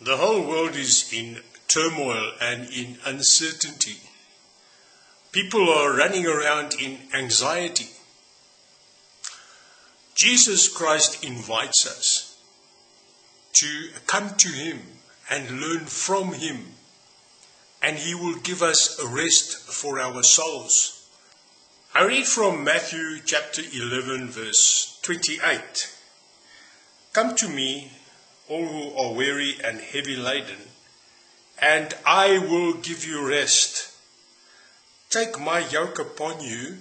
The whole world is in turmoil and in uncertainty. People are running around in anxiety. Jesus Christ invites us to come to Him and learn from Him, and He will give us rest for our souls. I read from Matthew chapter 11, verse 28. Come to me, all who are weary and heavy laden, and I will give you rest. Take my yoke upon you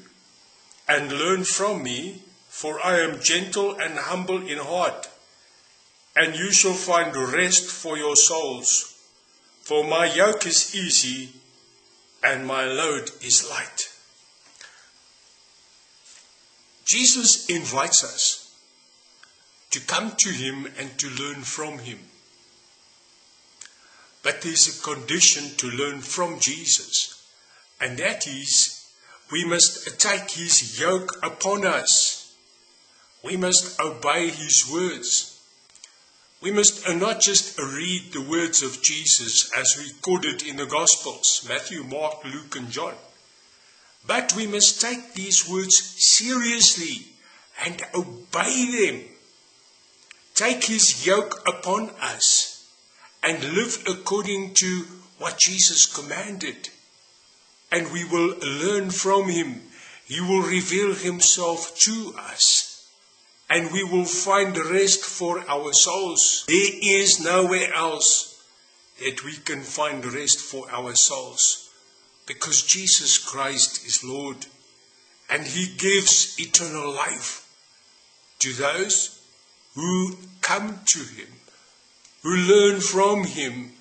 and learn from me, for I am gentle and humble in heart, and you shall find rest for your souls. For my yoke is easy and my load is light. Jesus invites us to come to him and to learn from him. But there's a condition to learn from Jesus, and that is we must take his yoke upon us. We must obey his words. We must not just read the words of Jesus as recorded in the Gospels Matthew, Mark, Luke, and John. But we must take these words seriously and obey them take his yoke upon us and live according to what Jesus commanded. And we will learn from him. He will reveal himself to us. And we will find rest for our souls. There is nowhere else that we can find rest for our souls. Because Jesus Christ is Lord. And he gives eternal life to those who come to him, who learn from him,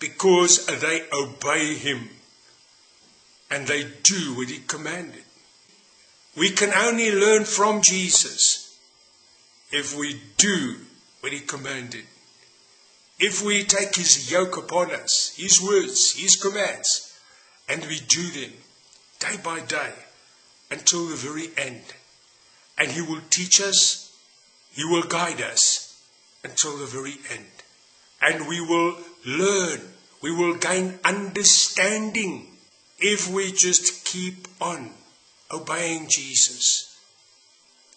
because they obey him and they do what he commanded. We can only learn from Jesus if we do what he commanded. If we take his yoke upon us, his words, his commands, and we do them day by day until the very end. And he will teach us he will guide us until the very end. And we will learn, we will gain understanding if we just keep on obeying Jesus,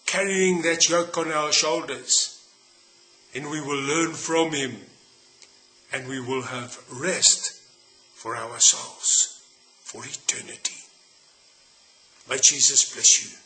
carrying that yoke on our shoulders. And we will learn from him and we will have rest for our souls for eternity. May Jesus bless you.